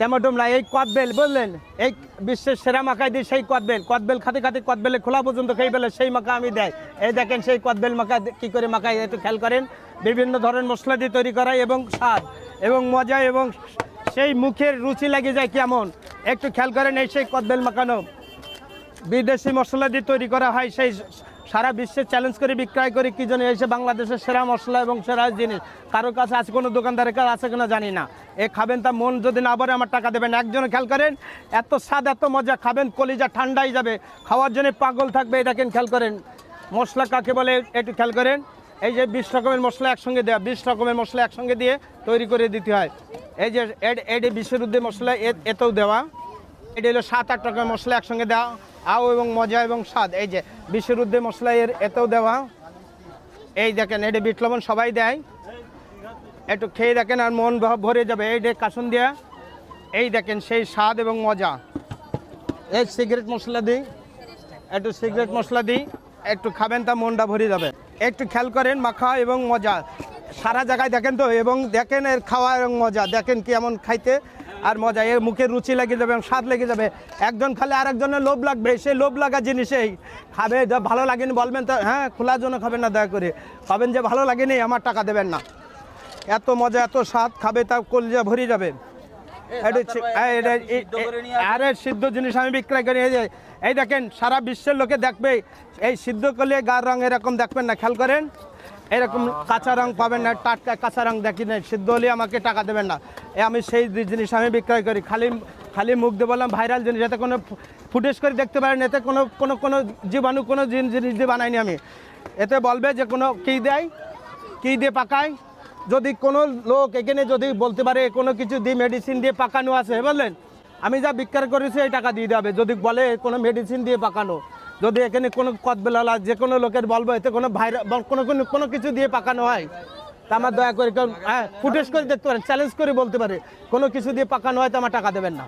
টমেটোম না, এই কদবেল বুঝলেন? এই বিশ্বের সেরা মাখাই দিই সেই কদবেল কদবেল খাতে খাতে কদবেলে খোলা পর্যন্ত খেয়ে ফেলে সেই মাখা আমি দেয় এই দেখেন সেই কদবেল মাখা কি করে মাখাই একটু খেয়াল করেন। বিভিন্ন ধরনের মশলা দিয়ে তৈরি করা এবং স্বাদ এবং মজা এবং সেই মুখের রুচি লাগে যায় কেমন? একটু খেয়াল করেন এই সেই কদবেল মাখানো বিদেশি মশলা দিয়ে তৈরি করা হয় সেই সারা বিশ্বে চ্যালেঞ্জ করে, বিক্রয় করে, কি জন্য এসে বাংলাদেশের সেরা মশলা এবং সেরা জিনিস। কারোর কাছে আছে কোনো দোকানদারের কাছে আছে কিনা জানি না। এ খাবেন তা মন যদি না ভরে, আমার টাকা দেবেন। একজন খেয়াল করেন, এত স্বাদ, এত মজা খাবেন, কলিজা ঠান্ডাই যাবে। খাওয়ার জন্য পাগল থাকবে দেখেন, খেয়াল করেন। মশলা কাকে বলে, একটু খেয়াল করেন। এই যে বিশ রকমের মশলা একসঙ্গে দেওয়া বিশ রকমের মশলা একসঙ্গে দিয়ে তৈরি করে দিতে হয়। এই যে এড- এডে বিশ্বরুদ্ধে মশলা এতেও দেওয়া। এটা হলো সাত, আট রকমের মশলা একসঙ্গে দেওয়া। আও এবং মজা এবং স্বাদ। এই যে বিশ্বরুদ্ধে মশলা এর এতেও দেওয়া। এই দেখেন এটা বিট লবণ সবাই দেয়। একটু খেয়ে দেখেন আর মন ভরে যাবে। এই যে কাসুন দেওয়া এই দেখেন সেই স্বাদ এবং মজা। এই সিগারেট মশলা দিই। একটু সিগারেট মশলা দিই। একটু খাবেন তা মনটা ভরে যাবে। একটু খেয়াল করেন, মাখা এবং মজা। সারা জায়গায় দেখেন তো, এবং দেখেন এর খাওয়া এবং মজা। দেখেন কি এমন খাইতে আর মজা এর মুখে রুচি লেগে যাবে এবং স্বাদ লেগে যাবে। একজন খালে আরেকজনের লোভ লাগবে সেই লোভ লাগা জিনিসেই। খাবে যা ভালো লাগেনি বলবেন তো হ্যাঁ খোলার জন্য খাবেন না দয়া করে। খাবেন যে ভালো লাগেনি আমার টাকা দেবেন না। এত মজা এত স্বাদ খাবে তা কলজা ভরে যাবে। আরে সিদ্ধ জিনিস আমি বিক্রয় করি। এই যে এই দেখেন সারা বিশ্বের লোকে দেখবে এই সিদ্ধ করলে গার রং এরকম দেখবেন না খেয়াল করেন। এরকম কাঁচা রং পাবেন না, টাটকা কাঁচা রং দেখি না সিদ্ধ হলে আমাকে টাকা দেবেন না। এ আমি সেই জিনিস আমি বিক্রয় করি। খালি খালি মুখ দিয়ে বললাম, ভাইরাল জিনিস, এতে কোনো ফুটেজ করে দেখতে পারেন, এতে কোনো কোনো কোনো জীবাণু, কোনো জিন- জিনিস দিয়ে বানাইনি আমি। এতে বলবে যে কোনো কী দেয়, কী দিয়ে পাকায়, যদি কোনো লোক এখানে যদি বলতে পারে, কোনো কিছু দিয়ে মেডিসিন দিয়ে পাকানো আছে বললেন, আমি যা বিক্রি করেছি, এই টাকা দিয়ে দেবে যদি বলে কোনো মেডিসিন দিয়ে পাকানো যদি এখানে কোনো কদবেলালা, যে কোনো লোকের বলব, এতে কোনো ভাইরাস কোনো কোনো কোনো কিছু দিয়ে পাকানো হয়, তা আমার দয়া করে কেউ হ্যাঁ ফুটেজ করে দেখতে পারেন চ্যালেঞ্জ করে বলতে পারে। কোনো কিছু দিয়ে পাকানো হয়, তো আমার টাকা দেবেন না।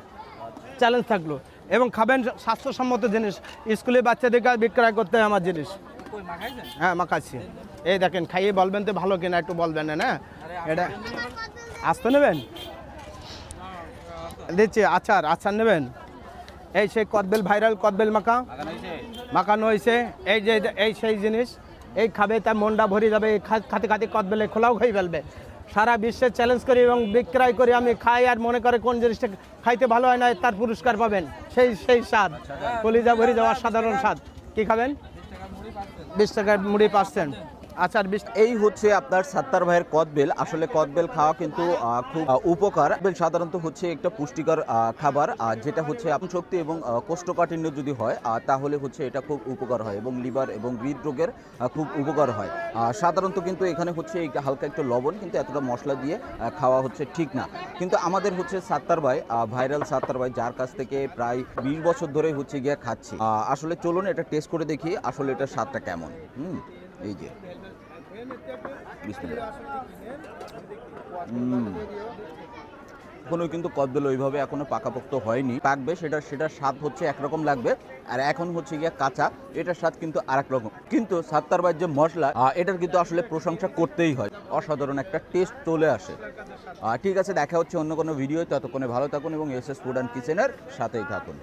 চ্যালেঞ্জ থাকল। এবং খাবেন স্বাস্থ্যসম্মত জিনিস। স্কুলে বাচ্চাদেরকে বিক্রয় করতে হয় আমার জিনিস। হ্যাঁ মাখাচ্ছি এই দেখেন, খাইয়ে বলবেন তো ভালো কিনা, একটু বলবেন, না? এটা আসতে নেবেন? দিচ্ছি, আচার আচার নেবেন? এই সেই কদবেল ভাইরাল কদবেল মাখা। মাখানো হয়েছে। এই যে এই সেই জিনিস, এই খাবে তার মনটা ভরে যাবে খাতে খাতে কদবেলে খোলাও খাই ফেলবে। সারা বিশ্বে চ্যালেঞ্জ করি এবং বিক্রয় করি, আমি খাই আর মনে করে কোন জিনিসটা খাইতে ভালো হয় না, তার পুরস্কার পাবেন। সেই সেই স্বাদ। কলিজা ভরে যাওয়ার সাধারণ স্বাদ। কী খাবেন? বিশ টাকার মুড়ি পাচ্ছেন আচার বিশ এই হচ্ছে আপনার সাত্তার ভাইয়ের কদবেল। আসলে কদবেল খাওয়া কিন্তু খুব উপকার। সাধারণত হচ্ছে একটা পুষ্টিকর খাবার যেটা হচ্ছে শক্তি এবং কোষ্ঠকাঠিন্য যদি হয় তাহলে হচ্ছে এটা খুব উপকার হয় এবং লিভার এবং হৃদরোগের খুব উপকার হয়। সাধারণত কিন্তু এখানে হচ্ছে হালকা একটু লবণ, কিন্তু এতটা মশলা দিয়ে খাওয়া হচ্ছে ঠিক না। কিন্তু আমাদের হচ্ছে সাত্তার ভাই ভাইরাল সাত্তার ভাই, যার কাছ থেকে প্রায় বিশ বছর ধরে হচ্ছে গিয়ে খাচ্ছি। আসলে চলুন এটা টেস্ট করে দেখি আসলে এটার স্বাদটা কেমন। হুম? এই যে। এখনও কিন্তু কদবেল ওইভাবে এখনও পাকাপোক্ত হয়নি। পাকবে সেটা সেটার স্বাদ হচ্ছে একরকম লাগবে। আর এখন হচ্ছে গিয়ে কাঁচা এটার স্বাদ কিন্তু আরেক রকম। কিন্তু সাত্তার বাইর যে মশলা এটার কিন্তু আসলে প্রশংসা করতেই হয়। অসাধারণ একটা টেস্ট চলে আসে। ঠিক আছে দেখা হচ্ছে অন্য কোনো ভিডিও ততক্ষণে ভালো থাকুন এবং এস এস ফুড অ্যান্ড কিচেনের সাথেই থাকুন।